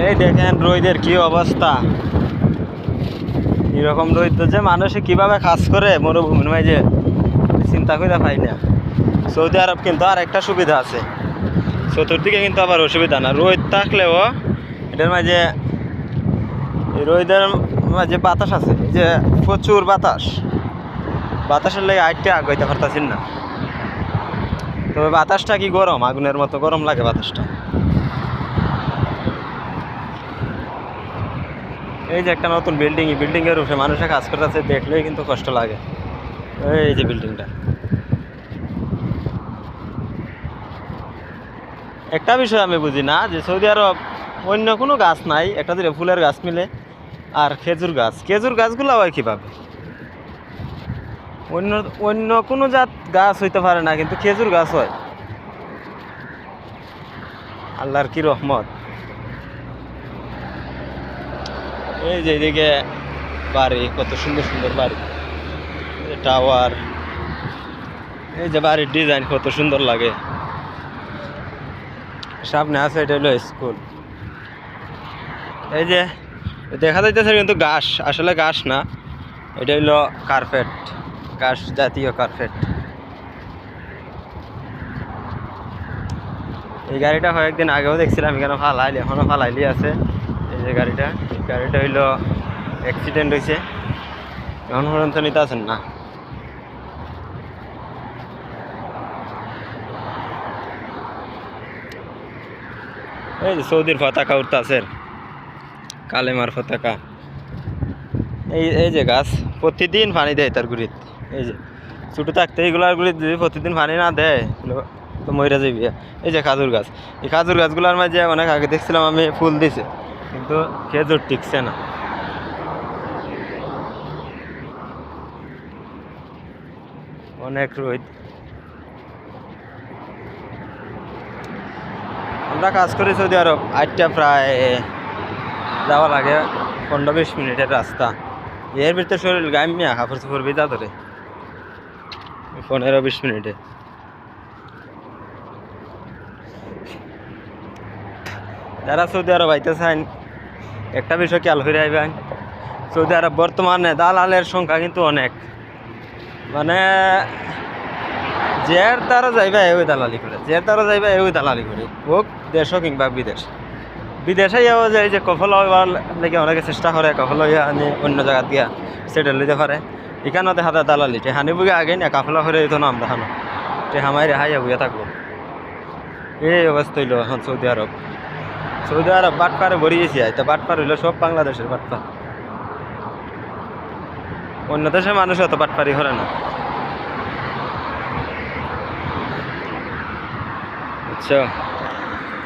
এই দেখেন রোদের কি অবস্থা। এরকম রোদ যে মানুষে কীভাবে কাজ করে মরুভূমির মাঝে চিন্তা করে পাই না। সৌদি আরব কিন্তু আর একটা সুবিধা আছে। চতুর্দিকে কিন্তু আবার অসুবিধা না। রোদ থাকলেও এটার মাঝে রোদের মাঝে বাতাস আছে। যে প্রচুর বাতাস। বাতাসের লেগে আইটটা আগাইতে পারতাছি না। তবে বাতাসটা কি গরম? আগুনের মতো গরম লাগে বাতাসটা। এই যে একটা নতুন বিল্ডিং এই বিল্ডিং এর উপরে মানুষের কাজ করতেছে, দেখলেই কিন্তু কষ্ট লাগে। এই যে বিল্ডিংটা একটা বিষয় আমি বুঝি না, যে সৌদি আরব অন্য কোনো গাছ নাই, একটা দিলে ফুলের গাছ মিলে, আর খেজুর গাছ। খেজুর গাছগুলো হয় কীভাবে? অন্য অন্য কোনো জাত গাছ হইতে পারে না, কিন্তু খেজুর গাছ হয়। আল্লাহর কি রহমত। এই যে এদিকে বাড়ি, কত সুন্দর সুন্দর বাড়ি। টাওয়ার এই যে বাড়ির ডিজাইন কত সুন্দর লাগে। সামনে আছে, এটা হলো স্কুল এই যে, দেখা যাইতেছে কিন্তু ঘাস, আসলে ঘাস না। এটা হলো কার্পেট ঘাস জাতীয় কার্পেট এই গাড়িটা কয়েকদিন আগেও দেখছিলাম, এখানে ফালাইলি এখনও ফালাইলি আছে। এই যে গাড়িটা গাড়িটা হইল অ্যাক্সিডেন্ট হয়েছে এখন পর্যন্ত নিতে আছেন না? এই যে সৌদির পতাকা উঠতে আছে কালেমার পতাকা। এই এই যে গাছ, প্রতিদিন পানি দেয় তার গুড়িত। এই যে, ছোটো থাকতে এইগুলার গুড়িত যদি প্রতিদিন পানি না দেয় তো মইরা যাবি এই যে খাজুর গাছ, এই খাজুর গাছগুলোর মাঝে অনেক আগে দেখছিলাম আমি ফুল দিছে। কিন্তু খেজুর টিকছে না। অনেক রোদ। আমরা কাজ করি সৌদি আরব, আটটা প্রায় যাওয়া লাগে, পনেরো বিশ মিনিটের রাস্তা। এর ভিতরে শরীর গামিয়া কাপড় চোপড় ভিজা ধরে। পনেরো বিশ মিনিটে। যারা সৌদি আরব আইতে চান একটা বিষয় খেয়াল করে আইবেন, সৌদি আরব বর্তমানে দালালের সংখ্যা কিন্তু অনেক। মানে জের দ্বারা যাইবা ওই দালালি করে, জের দ্বারা যাইবা ওই দালালি করে, হোক দেশ কিংবা বিদেশ। বিদেশে যাওয়া যায় যে কফল হওয়ার লেগে অনেকে চেষ্টা করে, কফল হইয়া আনি অন্য জায়গা দিয়া সেটেল হইতে পারে। এখানেও দেখা যায় দালালি টে হানি বুগে আগে না, কাফলা করে দিত না, আমরা হানো। টে হামাই রেহাই হইয়া থাকব। এই অবস্থা হইল এখন সৌদি আরব। সৌদি আরব বাটপারে ভরিয়েছি তো বাটপার হইল সব বাংলাদেশের বাটপার। অন্য দেশের মানুষ অত বাটপারি করে না। বুঝছ?